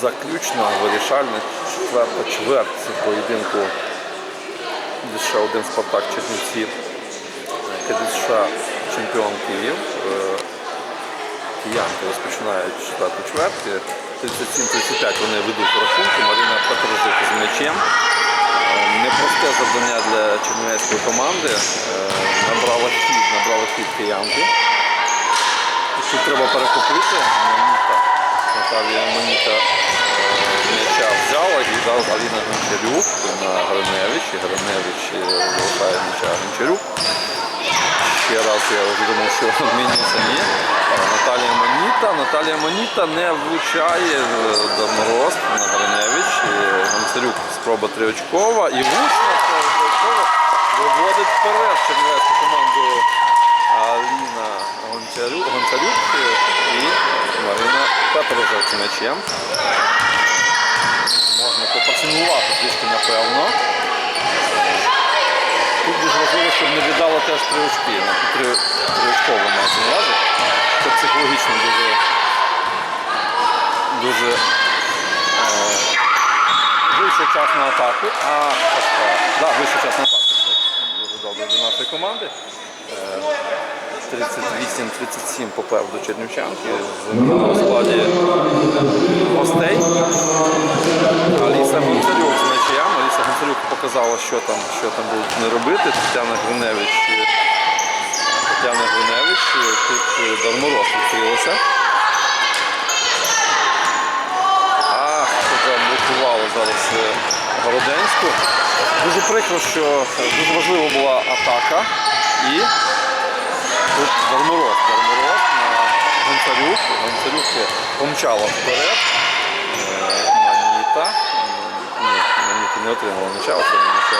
заключна, вирішальна четверта чверть поєдинку ДСШ 1 Спартак Чернівці. КДСШ чемпіон Київ. Е, Киянки розпочинають четверту чверті. 37-35 вони ведуть рахунку. Марина Петрожик з м'ячем. Е, Непросте завдання для чернівецької команди. Е, Набрала хід, набрала хід киянки. Тут треба перехопити. Наталія Моніка е, м'яча взяла і дав Аліна Гончарюк на Гриневич. І Гриневич е, залишає м'яча Гончарюк. Ще раз я вже думав, що змінюється. Ні. Е, Наталія Моніта. Наталія Моніта не влучає е, на Гриневич. Гончарюк спроба триочкова. І триочкова виводить вперед чернівецьку команду Аліна Гончарюк, Гончарюк і Марина Петрожак з м'ячем. Можна попрацювати трішки, напевно. Тут дуже важливо, щоб не віддало теж три очки. Ну, Три, три очково мається на увазі. Це психологічно дуже, дуже е, вийшов час на атаку. А, так. Да, вийшов час на атаку. Дуже добре для нашої команди. Е, 38-37 попереду Чернівчанки. Заміна у складі гостей. Аліса Гонцарюк з м'ячем. Аліса Гонцарюк показала, що там, що там будуть не робити. Тетяна Гриневич. Тетяна Гриневич. Тут е, Дармороз відкрилася. Ах, блокувало зараз е, Городенську. Дуже прикро, що е, дуже важлива була атака. І тут. Дармороз на Гонцарюк. Гонцарюк помчала вперед. Е, Маніта. Ні, Маніта не отримала м'яча, отримала м'яча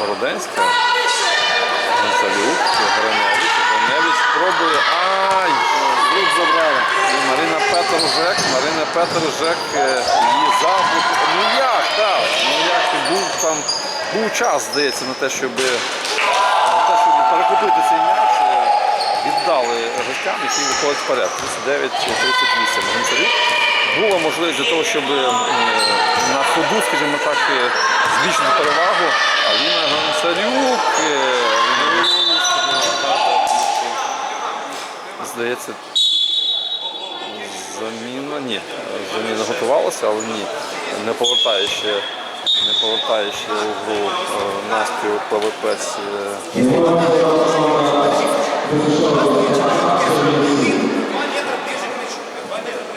Городенська. Гонцарюк, Граневич. Граневич пробує. Ай! Рук забрали. Марина Петрожек. Марина Петрожек е, її заблоку. Ну як так? Ну як був там був час, здається, на те, щоб перехопити цей е, Віддали гостям, які виходять вперед. 39-38. Гонцарюк. Була можливість для того, щоб е, на ходу, скажімо так, е, збільшити перевагу. Аліна Гонцарюк. е, Здається, заміна. Ні, заміна готувалася, але ні. Не повертає ще, не повертає ще у гру е, Настю ПВП. з, е,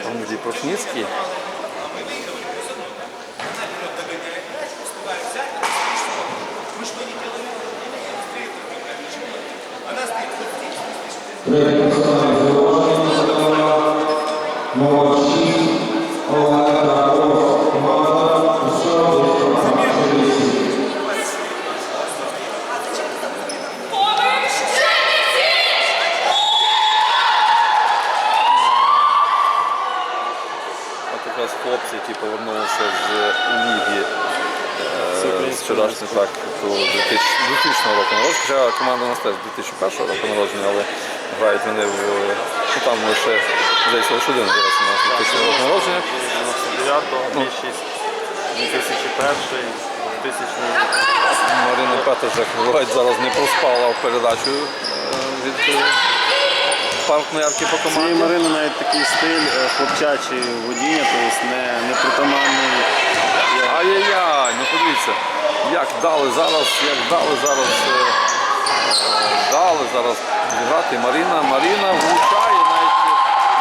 Андрій Профніцький. От е, так, до 2000 2000 року народження. Хоча команда у нас теж 2001 року народження, але грають вони в ну, там лише здається лише один зараз у нас 2000 року народження. 99-го, більшість 2001 2000 Марина Петрожак говорить, зараз не проспала в передачу е, від е, партнерки по Цієї команді. Марини навіть такий стиль е, хлопчачий водіння, тобто не, не притаманний. Ай-яй-яй, ну подивіться, як дали зараз, як дали зараз, е, е, дали зараз грати Маріна. Маріна влучає навіть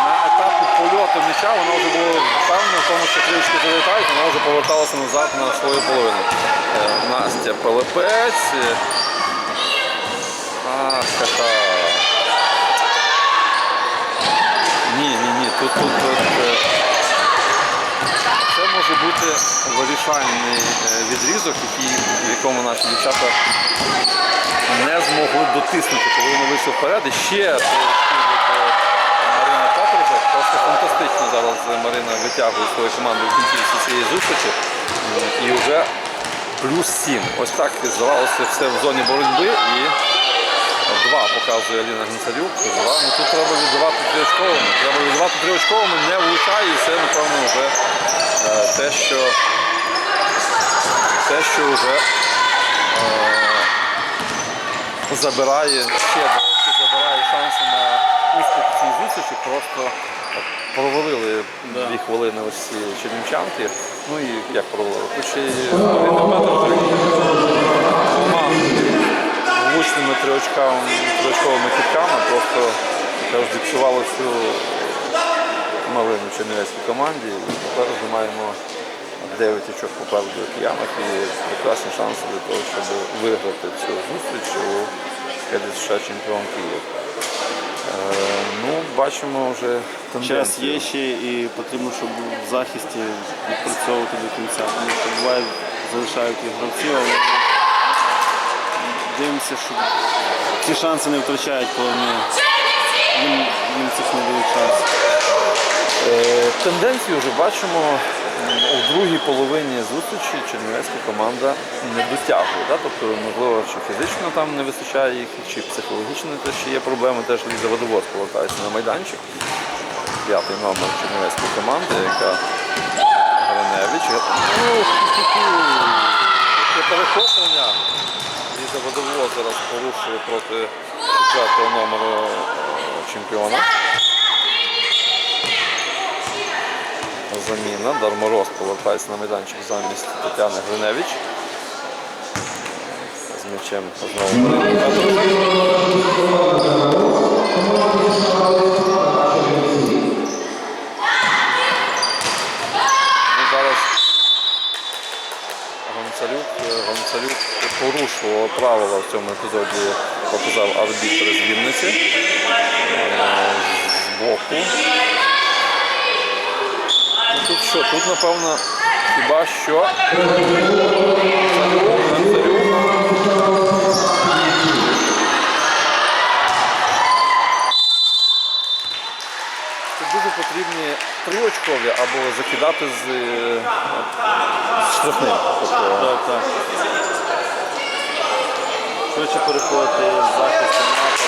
на етапі польоту м'яча, вона вже була впевнена в тому, що трішки залітають, вона вже поверталася назад на свою половину. Е, Настя Пилипець. е, Ах, ха-ха. Ні, ні, ні, тут, тут, тут може бути вирішальний е, відрізок, який, в якому наші дівчата не змогли дотиснути, коли вони вийшли вперед. І ще е, Марини Петрожак. Просто фантастично зараз Марина витягує свою команду в кінці цієї зустрічі. І вже плюс 7. Ось так здавалося все в зоні боротьби. І Два показує Аліна Гонцарюк. Два. Ну, тут треба віддавати трішковими. Треба віддавати триочковими не влучає, і це, напевно, вже е, те, що те, що вже е, забирає ще забирає шанси на успіх цій зустрічі. Просто провалили Да. дві хвилини ось ці чернівчанки. Ну і як провалили? Хоч і Ірина Петрова двома влучними триочковими, кітками просто яка зіпсувала всю малину чернівецькій команді. І тепер вже маємо 9 очок попереду киянок і прекрасні шанси для того, щоб виграти цю зустріч у США чемпіон Київ. Е, ну, бачимо вже тенденцію. Час є ще і потрібно, щоб в захисті відпрацьовувати до кінця. Тому що буває залишають і але дивимося, що ці шанси не втрачають, коли їм цих не дають шансів. Е, Тенденцію вже бачимо у другій половині зустрічі чернівецька команда не дотягує. Да? Тобто, можливо, чи фізично там не вистачає їх, чи психологічно теж є проблеми. Теж Ліза Водовоз повертається на майданчик. П'ятий номер чернівецької команди, яка Гриневич. Яке перехоплення. Ліза Водовоз зараз порушує проти четвертого номеру е, чемпіона. Заміна. Дармороз повертається на майданчик замість Тетяни Гриневич. З м'ячем знову Марина Петрова. Ну, зараз Гонцарюк, Гонцарюк порушував правила в цьому епізоді, показав арбітр з Вінниці е, з боку. Ну, Тут що? Тут, напевно, хіба що. Тут дуже потрібні триочкові або закидати з, е, з штрафним. Тобто, Так, так. Швидше переходити з захисту напад,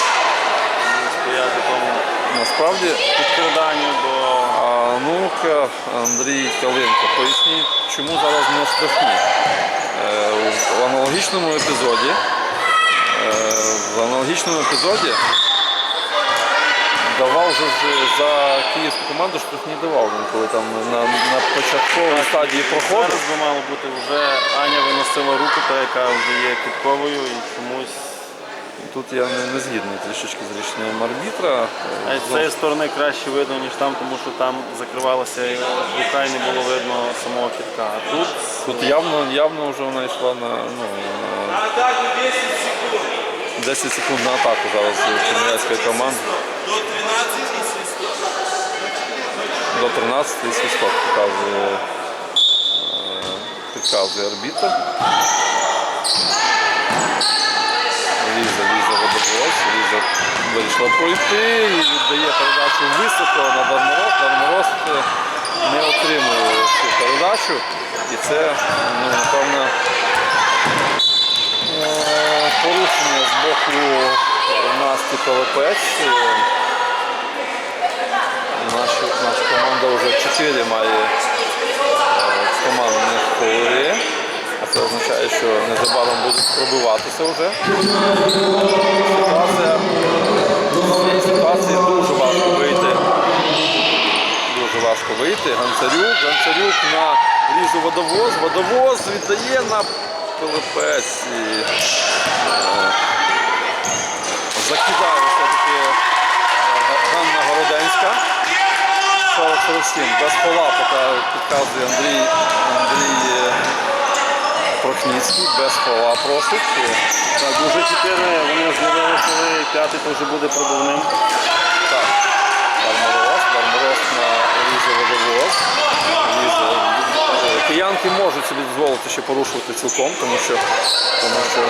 не сприяти тому насправді підкраданню до А ну-ка, Андрій Калинко, поясніть, чому зараз не штрафні. Е, В аналогічному епізоді, е, в аналогічному епізоді давав же за київську команду штрафні давав він, коли там на, на початковій стадії проходу. Зараз би мало бути вже Аня виносила руку, та яка вже є кітковою і чомусь. Тут я не, не згідний трішечки з рішенням арбітра. А з цієї сторони краще видно, ніж там, тому що там закривалася і рука і не було видно самого кітка. А тут Тут явно, явно вже вона йшла на, ну, на 10 секунд на атаку зараз чернівецької команди. До 13 і свисток показує, е, підказує арбітр. Ліза, Ліза водовоз, Ліза вирішила пройти і віддає передачу високо на Дармороз. Дармороз е, не отримує цю передачу. І це, ну, напевно, е, порушення з боку Насті Пилипець. Наша, наша команда вже 4 має е, командних коли. А це означає, що незабаром будуть пробиватися вже. Ситуація, ситуації дуже важко вийти. Дуже важко вийти. Ганцарюк, Ганцарюк на різу водовоз. Водовоз віддає на Пилипець. І, е, закидає все-таки е, Ганна Городенська. 40-47. Без пола поки підказує Андрій, Андрій е, Прохніцький. Без пола просить. так, уже чотири вони зловили, коли п'ятий то вже буде пробивним. Так. Дармороз, Дармороз на Різу водовоз. Е, Киянки можуть собі дозволити ще порушувати цілком, тому що, тому що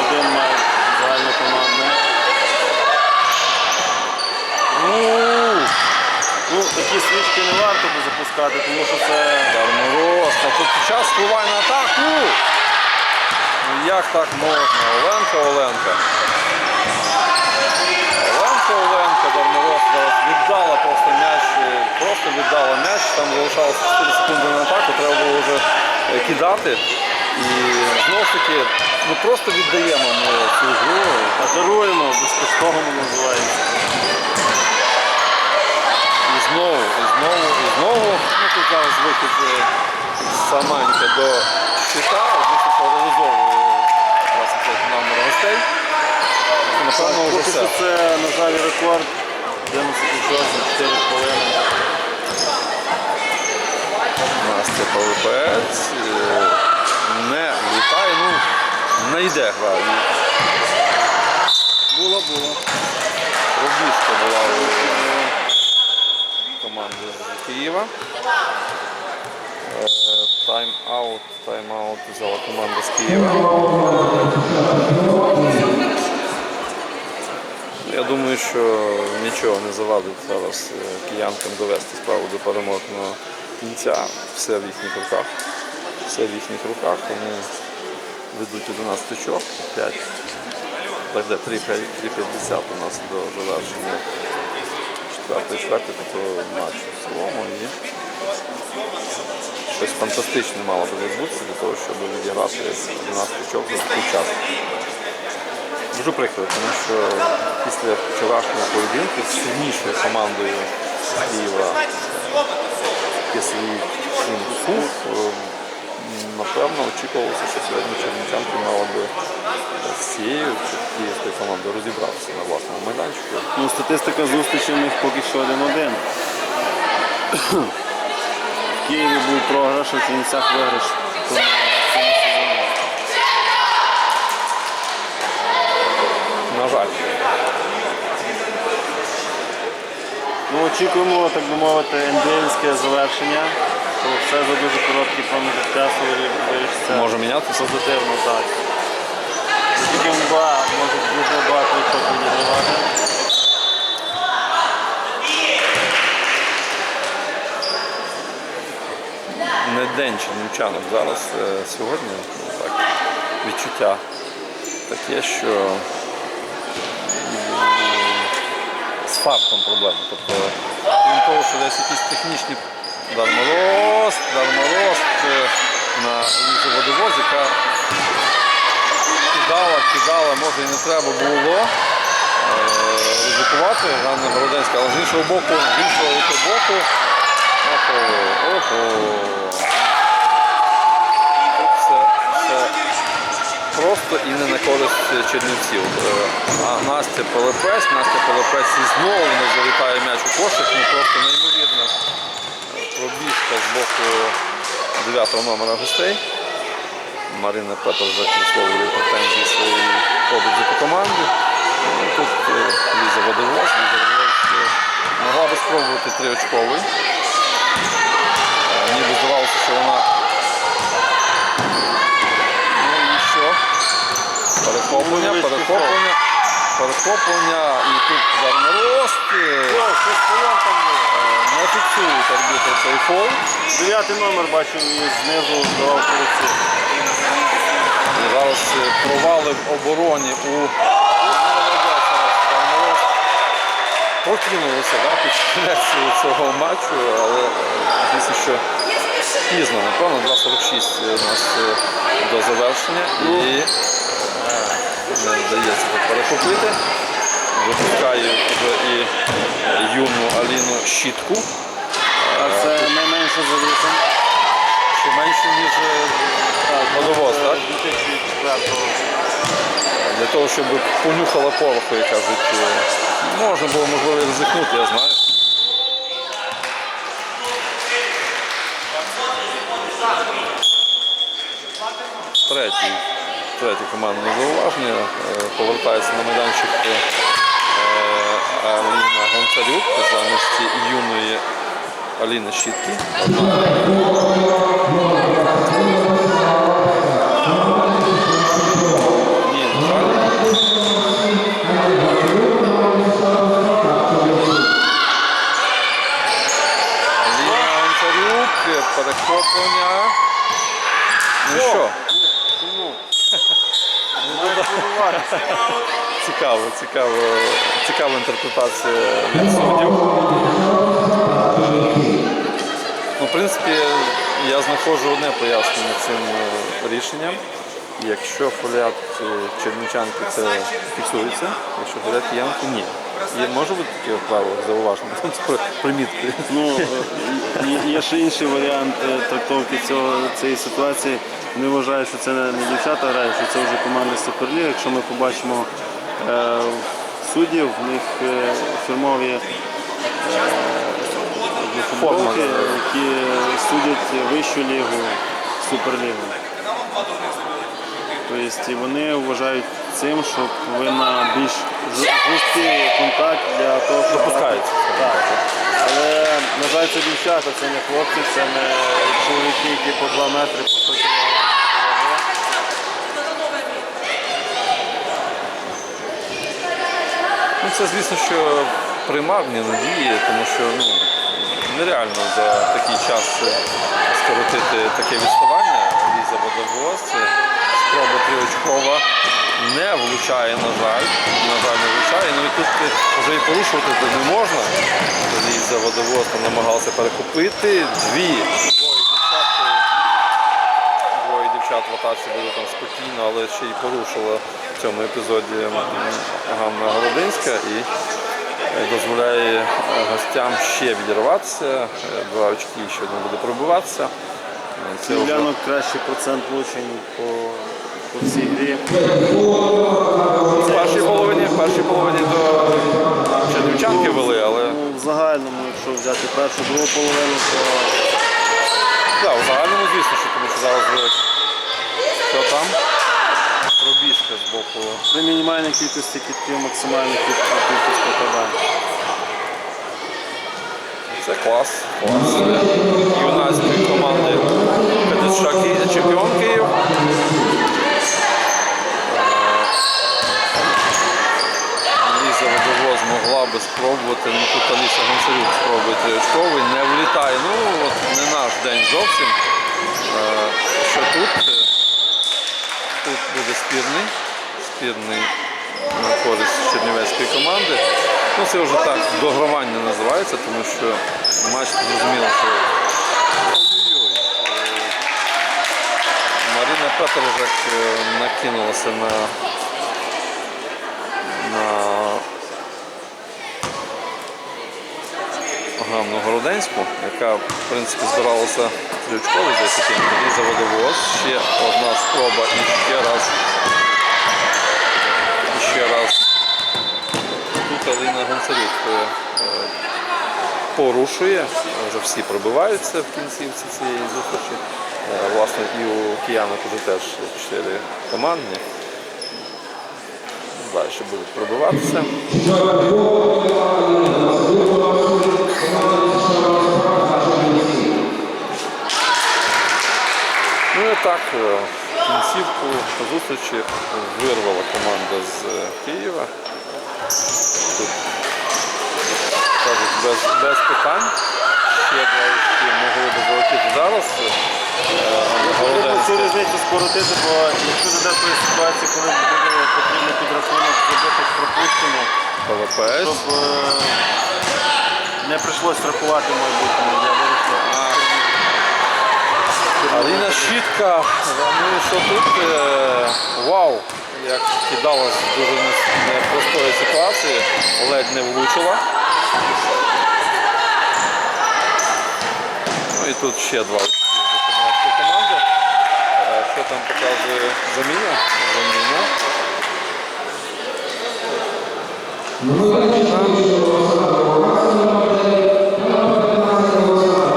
Один має загальнокомандне. ну, Ну, такі свічки не варто би запускати, тому що це Дармороз, а тут час впливає на атаку. Ну як так можна? Оленка, Оленка. Оленка, Оленка, Дармороз віддала просто м'яч е, залишалося 4 секунди на атаку, треба було вже е, кидати. І знову ж таки, ми просто віддаємо ми цю гру. А даруємо, безкоштовно називається. Знову, і знову, і знову. Ну, тут зараз вихід е, Саманька до щита, звісно, реалізовує власне номер гостей. Напевно, вже Поки все. що це, на жаль, рекорд. 11 очок 4 хвилини. Настя Павлопець е, не влітає, ну не йде гра. І Було, було. Пробіжка була у команди з Києва. Е, Тайм-аут, тайм-аут взяла команда з Києва. Я думаю, що нічого не завадить зараз е, киянкам довести справу до переможного кінця. Все в їхніх руках. Все в їхніх руках. Вони ведуть 11 очок, 5. Так, де 3,50 у нас до завершення четвертої чверти такого матчу в цілому. І щось фантастичне мало би відбутися для того, щоб відіграти 11 очок за такий час. Дуже прикро, тому що після вчорашнього поєдинку з сильнішою командою Києва Кислий Фух, напевно, очікувалося, що сьогодні чернівчанки мали би з цією чи київською командою розібратися на власному майданчику. Ну, статистика зустрічі в них поки що 1-1. В Києві був програш, а в Чернівцях виграш. На жаль. Ну, очікуємо, так би мовити, ендельське завершення. То все за дуже короткий проміжок часу вирішиться Може мінятися. позитивно, так. Тільки МБА може дуже багато очок відігравати. не день чернівчанок зараз е, сьогодні ну, так, відчуття таке, що з фактом проблеми. Тобто, крім того, що десь якісь технічні дарморост, дарморост е, на лізі водовоз, яка кидала, кидала, може і не треба було е, ризикувати. Ганна Городенська, але з іншого боку, з іншого боку, охо, охо. Просто і не на користь чернівців. Е, А Настя Пилипець, Настя Пилипець і знову не залітає м'яч у кошик, ну просто неймовірна е, пробіжка з боку 9 номера гостей. Марина Петр вже висловлює претензії своєї побудзи по команді. Ну, Тут е, Ліза Водовоз, Ліза Водовоз е, могла би спробувати триочковий. Е, Ніби здавалося, що вона Ну і що? Перехоплення, перехоплення, перехоплення і тут було там було. Не фіксують арбітр цей фол. Дев'ятий номер бачив і знизу здавав полиці. І зараз е, провали в обороні у прокинулися да, під кінець цього матчу, але е, звісно, що пізно, напевно, 2.46 у нас е, до завершення і е, вдається перехопити. Випускає вже і юну Аліну щітку. А це найменше за віком. Ще менше, ніж е, водовоз, так? Для того, щоб понюхала пороху, як кажуть, е, можна було можливо і ризикнути, я знаю. Третій, третє командне зауваження. Е, Повертається на майданчик е, е, Аліна Гонцарюк замість юної Аліни Щітки. Перехоплення. Ну що, Чому? Цікаво, цікаво, цікава інтерпретація від суддів. Ну, в принципі, я знаходжу одне пояснення цим е, рішенням. Якщо фоліат е, чернічанки це фіксується, якщо фоліат киянки ні. Є, може бути таке правило зауваження, примітки. Ну, е, є- ще інший варіант е, трактовки цього, цієї ситуації. Вони вважають, що це не дівчата грають, що це вже команда Суперліги. Якщо ми побачимо е, суддів, в них е, фірмові е, футболки, які судять вищу лігу Суперлігу. Тобто вони вважають цим, що повинна більш жорсткий контакт для того, щоб Допускається. так. Але, на жаль, це дівчата, це не хлопці, це не чоловіки, які по 2 метри, по 100 кг. Ну, це, звісно, що примарні надії, тому що ну, нереально за такий час скоротити таке відставання. Ліза водовоз, це спроба триочкова не влучає, на жаль. На жаль, не влучає. Ну і тут вже і порушувати не можна. Ліза водовоз там намагався перехопити. Дві. Двоє дівчат. е, Двоє дівчат в атаці були там спокійно, але ще й порушила в цьому епізоді Ганна Городинська і е, дозволяє е, гостям ще відірватися. Два очки ще не буде пробиватися. Це вже кращий процент влучень по, по всій грі. в першій половині, в першій половині до чернівчанки вели, але Ну, в загальному, якщо взяти першу, другу половину, то да, в загальному, звісно, що тому що зараз вже що там пробіжка з боку. при мінімальній кількості кітків максимальна кількість кількість попадань. Це клас. клас. Юнацької команди КДШ Ки- чемпіон Київ. Е, Ліза Водовоз могла би спробувати, ну тут Аліса Гонцарюк спробує триочковий, не влітає. Ну от не наш день зовсім. Е, Що тут? Тут буде спірний. Спірний на користь Чернівецької команди. Ну це вже так догравання називається, тому що матч зрозуміло, що Е, Марина Петрожак е, накинулася на, на Ганну Городенську, яка в принципі збиралася трючково за таким тоді за водовоз. Ще одна спроба і ще раз. І ще раз. Тут Аліна Гонцарюк е, порушує, вже всі пробиваються в кінцівці цієї зустрічі. Е, Власне, і у киянок уже теж чотири командні. Далі будуть пробиватися. Ну і так, е, кінцівку зустрічі вирвала команда з е, Києва. Тут кажуть, без, без питань. Ще два могли б залетіти зараз. Потрібно цю різницю скоротити, бо якщо до ситуації, коли буде потрібно підрахунок зробити пропущення, щоб е, не прийшлось рахувати в майбутньому. Я вирішив. Аліна Щітка, ну що тут? Е, вау! Як кидала з дуже непростої ситуації, ледь не влучила. Ну і тут ще два очки за Чернівецької команди. Е, Що там показує заміна? Заміна.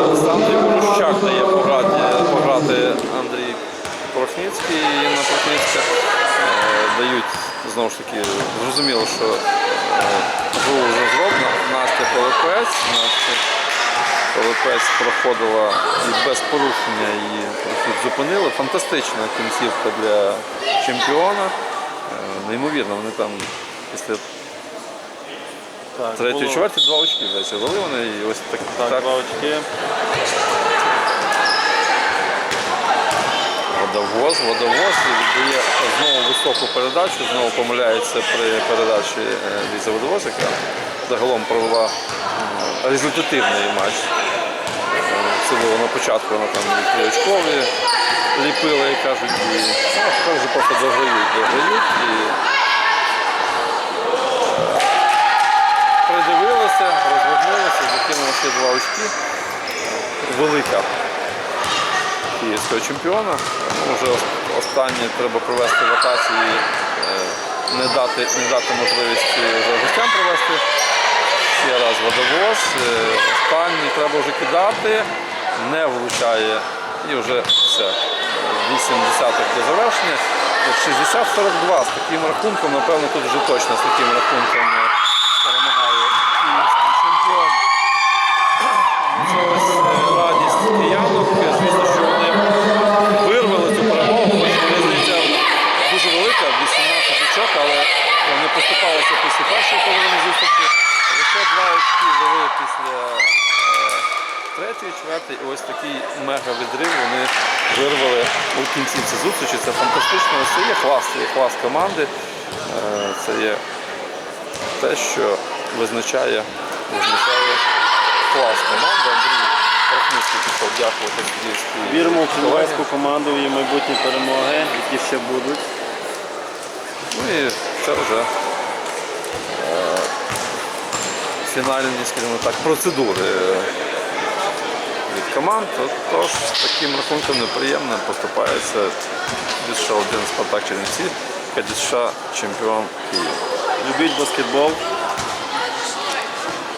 Олександр Ворощак дає пограти, пограти Андрій Порохницький і Інна Порохницька. Е, Дають знову ж таки, зрозуміло, що е, гру вже зроблена. Настя Пилипець. Настя Пилипець проходила і без порушення її зупинили. Фантастична кінцівка для чемпіона. Е, Неймовірно, вони там після третьої чверті два очки здається, вели вони і ось так, Так, так два очки. Водовоз, водовоз віддає знову високу передачу, знову помиляється при передачі е, Ліза Водовоз, яка загалом провела результативний матч е, Це було на початку, вона там і ліпила, як кажуть, і ну, вже просто дограють, дограють і е, придивилися, розвернулися, закинули ще два очки. Велика київського чемпіона. Вже останнє треба провести ротації, е, не дати, не дати можливість вже провести. Ще раз водовоз. Е, Останній треба вже кидати, не влучає і вже все. 8 десяток до завершення. 60-42 з таким рахунком, напевно, тут вже точно з таким рахунком третьої. І ось такий мега відрив вони вирвали у кінці цієї зустрічі. Це фантастично. Це є клас, це є клас команди. Е, Це є те, що визначає, визначає клас команди. Андрій Рахницький пішов дякувати суддівській Віримо в колегії. команду її майбутні перемоги, які ще будуть. Ну і це вже е, фінальні, скажімо так, процедури команд. Тож з таким рахунком неприємно поступається ДСШ 1 Спартак Чернівці, Кадіша чемпіон Києва. Любіть баскетбол.